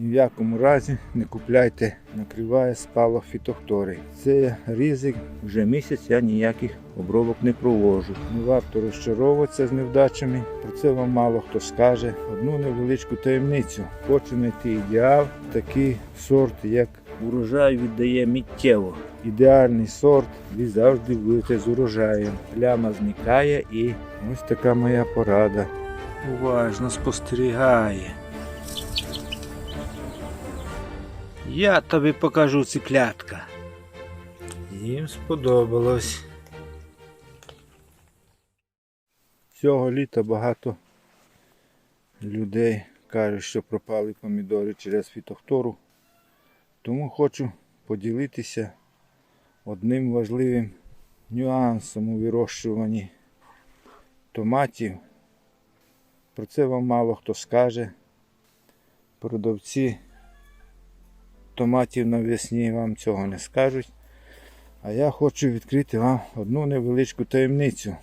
Ні в якому разі не купляйте, накриває спалах фітофтори. Це ризик, вже місяць я ніяких обробок не проводжу. Не варто розчаровуватися з невдачами. Про це вам мало хто скаже. Одну невеличку таємницю. Хочу знайти ідеал, такий сорт, як урожай віддає миттєво. Ідеальний сорт, ви завжди будете з урожаєм. Пляма зникає і ось така моя порада. Уважно спостерігає. Я тобі покажу циклятка. Їм сподобалось. Цього літа багато людей кажуть, що пропали помідори через фітофтору. Тому хочу поділитися одним важливим нюансом у вирощуванні томатів. Про це вам мало хто скаже. Продавці томатів навесні вам цього не скажуть. А я хочу відкрити вам одну невеличку таємницю.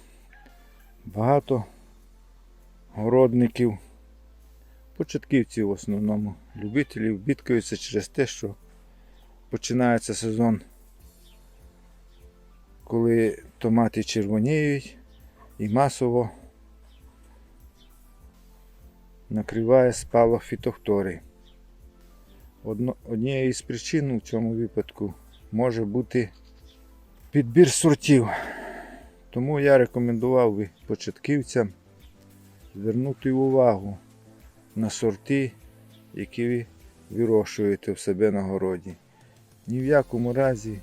Багато городників, початківців в основному, любителів бідкаються через те, що починається сезон, коли томати червоніють і масово накриває спалах фітофтори. Однією з причин в цьому випадку може бути підбір сортів. Тому я рекомендував би початківцям звернути увагу на сорти, які ви вирощуєте в себе на городі. Ні в якому разі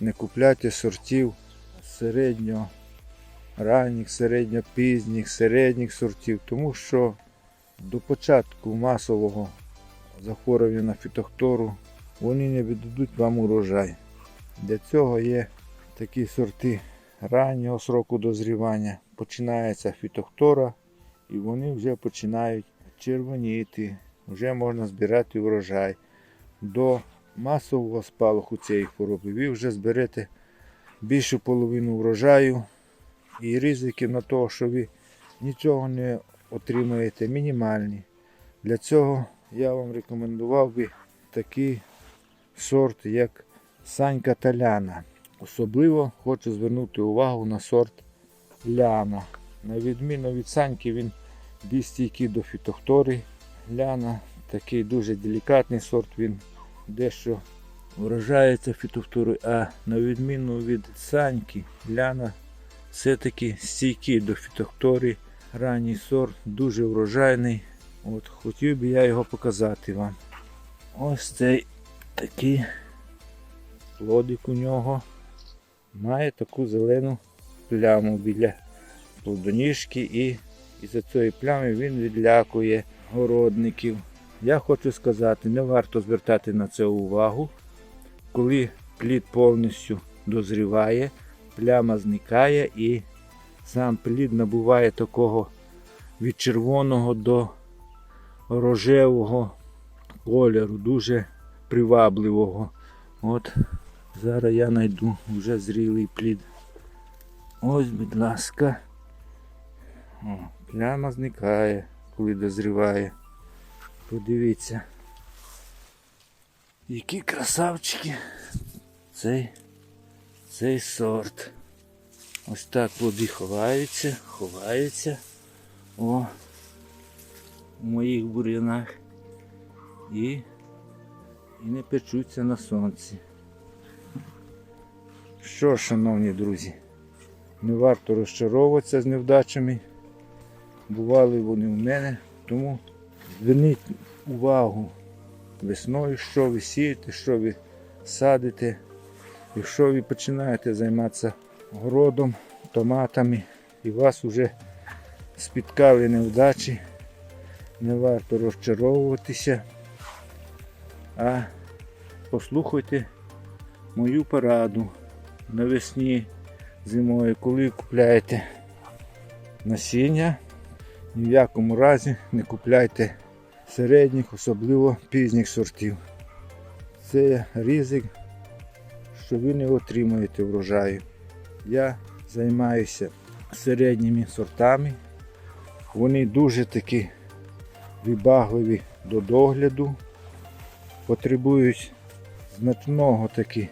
не купляйте сортів середньо ранніх, середньо пізніх, середніх сортів, тому що до початку масового захворювання на фітохтору вони не віддадуть вам урожай. Для цього є такі сорти раннього сроку дозрівання. Починається фітохтора і вони вже починають червоніти, вже можна збирати урожай. До масового спалаху цієї хвороби ви вже зберете більшу половину врожаю і ризики на те, що ви нічого не отримаєте, мінімальні. Для цього я вам рекомендував би такий сорт, як Санька та Ляна. Особливо хочу звернути увагу на сорт Ляна. На відміну від Саньки, він більш стійкий до фітохтори. Ляна такий дуже делікатний сорт, він дещо вражається фітофторою, а на відміну від Саньки, Ляна все-таки стійкий до фітофтори. Ранній сорт, дуже врожайний. От, хотів би я його показати вам. Ось цей такий плодик у нього має таку зелену пляму біля плодоніжки і із-за цієї плями він відлякує городників. Я хочу сказати, не варто звертати на це увагу. Коли плід повністю дозріває, пляма зникає і сам плід набуває такого від червоного до рожевого кольору, дуже привабливого. От зараз я знайду вже зрілий плід. Ось, будь ласка. О, пляма зникає, коли дозріває. Подивіться. Які красавчики цей, цей сорт. Ось так плоди ховаються, ховаються. О, у моїх бур'янах і, і не печуться на сонці. Що, шановні друзі, не варто розчаровуватися з невдачами. Бували вони у мене, тому зверніть увагу весною, що ви сієте, що ви садите. Якщо ви починаєте займатися городом, томатами і вас вже спіткали невдачі, не варто розчаровуватися, а послухайте мою пораду навесні зимою, коли купляєте насіння, ні в якому разі не купляйте середніх, особливо пізніх сортів. Це ризик, що ви не отримаєте врожаю. Я займаюся середніми сортами. Вони дуже такі вибагливі до догляду. потребують значного таки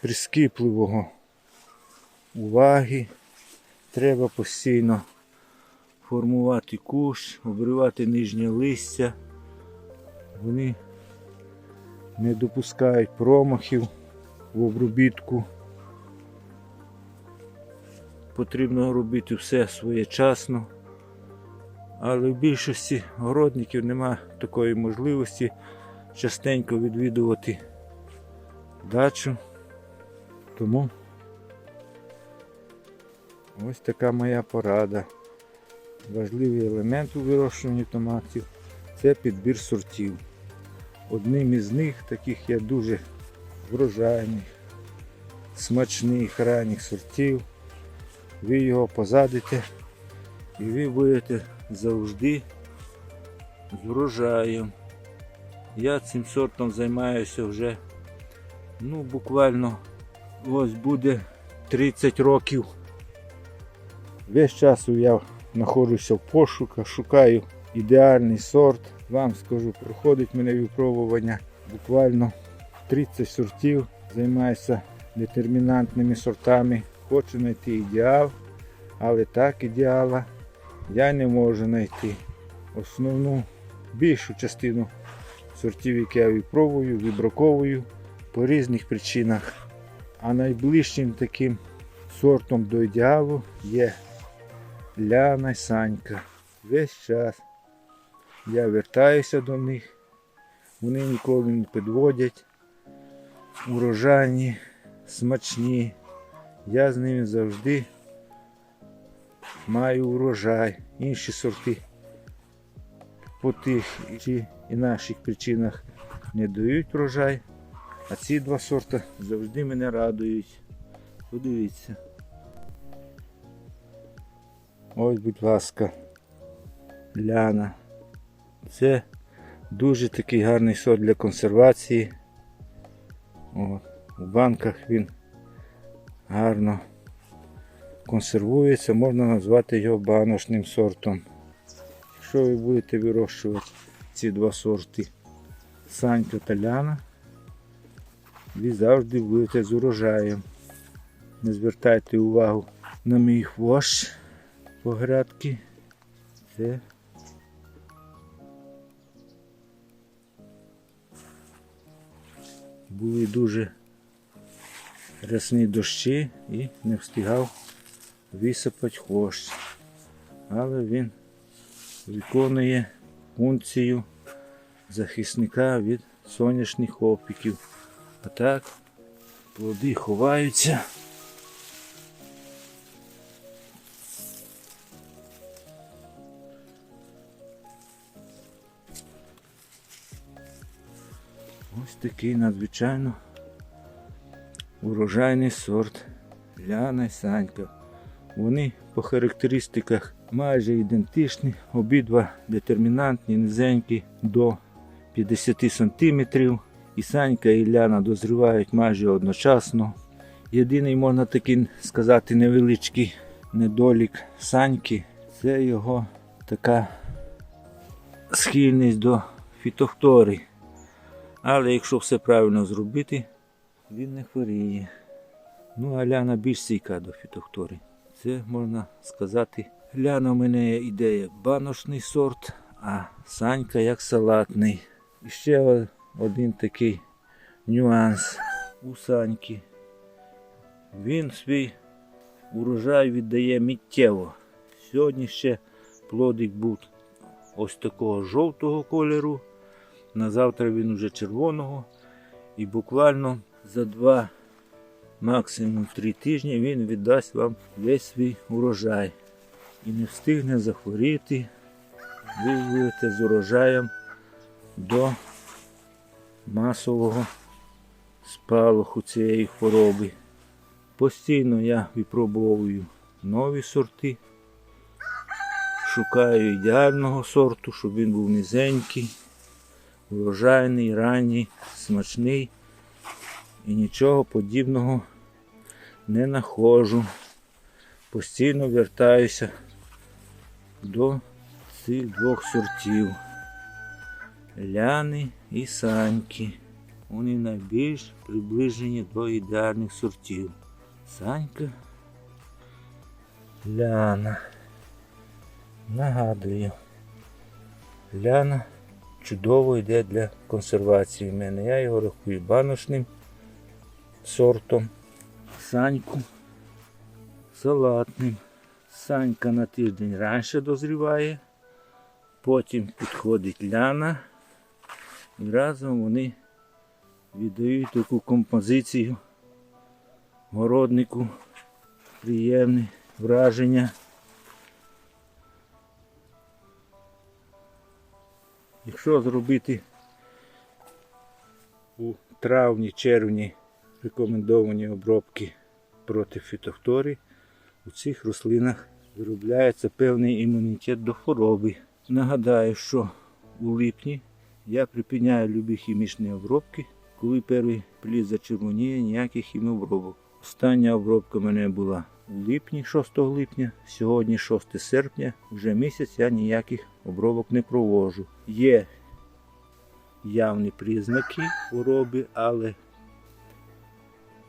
прискіпливого уваги. Треба постійно формувати кущ, обривати нижнє листя. Вони не допускають промахів в обробітку. Потрібно робити все своєчасно. Але в більшості городників нема такої можливості частенько відвідувати дачу. Тому ось така моя порада. Важливий елемент у вирощуванні томатів це підбір сортів. Одним із них, таких є дуже врожайних, смачних ранніх сортів. Ви його посадите і ви будете завжди з врожаєм. Я цим сортом займаюся вже ну, буквально ось буде 30 років. Весь час я знаходжуся в пошуках, шукаю ідеальний сорт. Вам скажу, проходить мене випробування буквально 30 сортів, займаюся детермінантними сортами. Хочу знайти ідеал, але так ідеала я не можу знайти. Основну більшу частину сортів, які я випробую, вибраковую по різних причинах. А найближчим таким сортом до ідеалу є Ляна Санька. Весь час я вертаюся до них, вони ніколи не підводять. Урожайні, смачні. Я з ними завжди маю урожай. Інші сорти по тих чи інакших причинах не дають врожай. А ці два сорти завжди мене радують. Подивіться. Ось, будь ласка, ляна. Це дуже такий гарний сорт для консервації. От. У банках він гарно консервується, можна назвати його баношним сортом. Якщо ви будете вирощувати ці два сорти Санька та Ляна, ви завжди будете з урожаєм. Не звертайте увагу на мій хвощ по грядки. Це були дуже рясні дощі і не встигав висипати хвощ. Але він виконує функцію захисника від сонячних опіків. А так плоди ховаються. Ось такий надзвичайно урожайний сорт Ляна Санька. Вони по характеристиках майже ідентичні, обидва детермінантні, низенькі до 50 см. І Санька і Ляна дозрівають майже одночасно. Єдиний, можна такий сказати, невеличкий недолік Саньки це його така схильність до фітофтори. Але якщо все правильно зробити, він не хворіє. Ну, а ляна більш стійка до фітофтори. Це можна сказати. Ляна у мене є ідея баношний сорт, а санька як салатний. І ще один такий нюанс у саньки. Він свій урожай віддає миттєво. Сьогодні ще плодик був ось такого жовтого кольору. На завтра він уже червоного. І буквально за два, максимум три тижні він віддасть вам весь свій урожай. І не встигне захворіти. Ви будете з урожаєм до масового спалаху цієї хвороби. Постійно я випробовую нові сорти. Шукаю ідеального сорту, щоб він був низенький урожайний, ранній, смачний і нічого подібного не находжу. Постійно вертаюся до цих двох сортів ляни і саньки. Вони найбільш приближені до ідеальних сортів. Санька. Ляна. Нагадую. Ляна чудово йде для консервації в мене. Я його рахую баношним сортом. Саньку салатним. Санька на тиждень раніше дозріває. Потім підходить ляна. І разом вони віддають таку композицію городнику. Приємне враження. Якщо зробити у травні-червні рекомендовані обробки проти фітофтори, у цих рослинах виробляється певний імунітет до хвороби. Нагадаю, що у липні я припиняю любі хімічні обробки, коли перший плід зачервоніє, ніяких хіміобробок. Остання обробка в мене була у липні, 6 липня, сьогодні 6 серпня, вже місяць я ніяких обробок не проводжу. Є явні признаки хвороби, але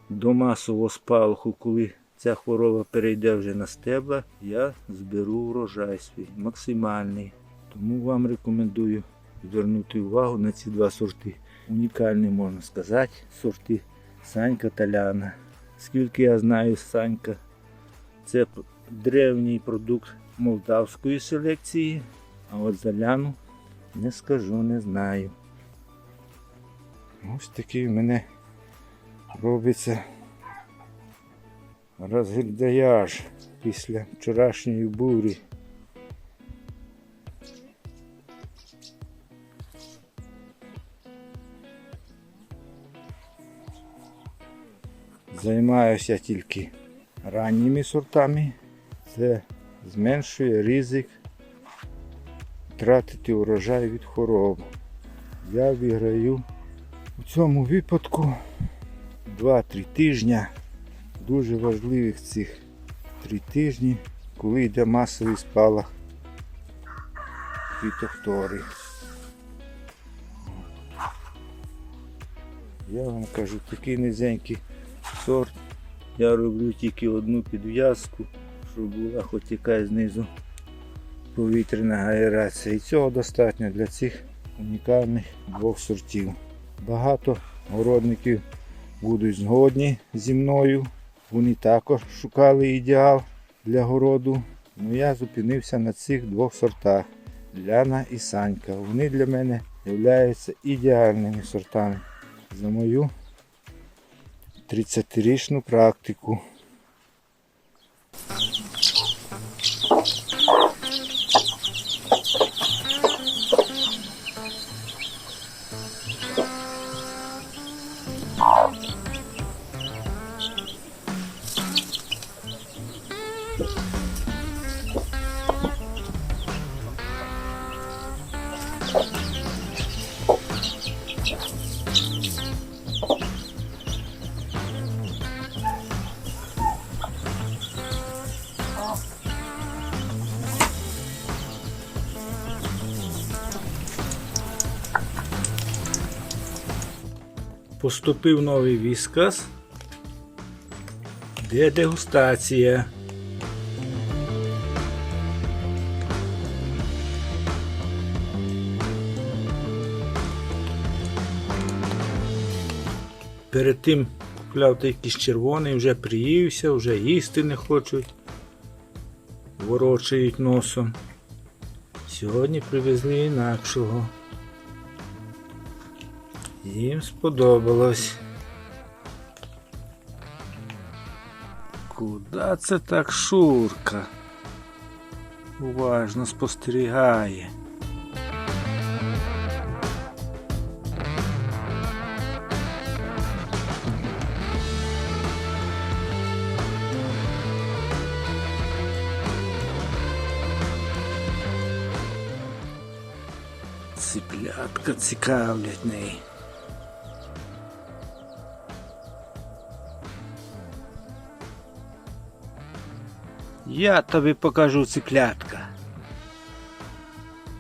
до масового спалаху, коли ця хвороба перейде вже на стебла, я зберу урожай свій максимальний. Тому вам рекомендую звернути увагу на ці два сорти. Унікальні, можна сказати, сорти Санька та Ляна. Скільки я знаю, Санька це древній продукт молдавської селекції, а от за Ляну не скажу, не знаю. Ось такий в мене робиться розгильдаяж після вчорашньої бурі. Займаюся тільки ранніми сортами. Це зменшує ризик втратити урожай від хвороб. Я виграю у цьому випадку 2-3 тижня. Дуже важливих цих 3 тижні, коли йде масовий спалах фітофтори. Я вам кажу, такий низенький сорт. Я роблю тільки одну підв'язку, щоб була хоч якась знизу повітряна аерація. І цього достатньо для цих унікальних двох сортів. Багато городників будуть згодні зі мною. Вони також шукали ідеал для городу. Ну я зупинився на цих двох сортах Ляна і Санька. Вони для мене являються ідеальними сортами за мою 30-річну практику. Поступив новий віскас. Де дегустація? Перед тим купляв якийсь червоний, вже приївся, вже їсти не хочуть, ворочають носом. Сьогодні привезли інакшого. Їм сподобалось. Куда це так Шурка? Уважно спостерігає. Циплятка цікавлять неї. Я тобі покажу циклятка.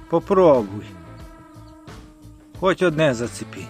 Попробуй. Хоч одне зацепі.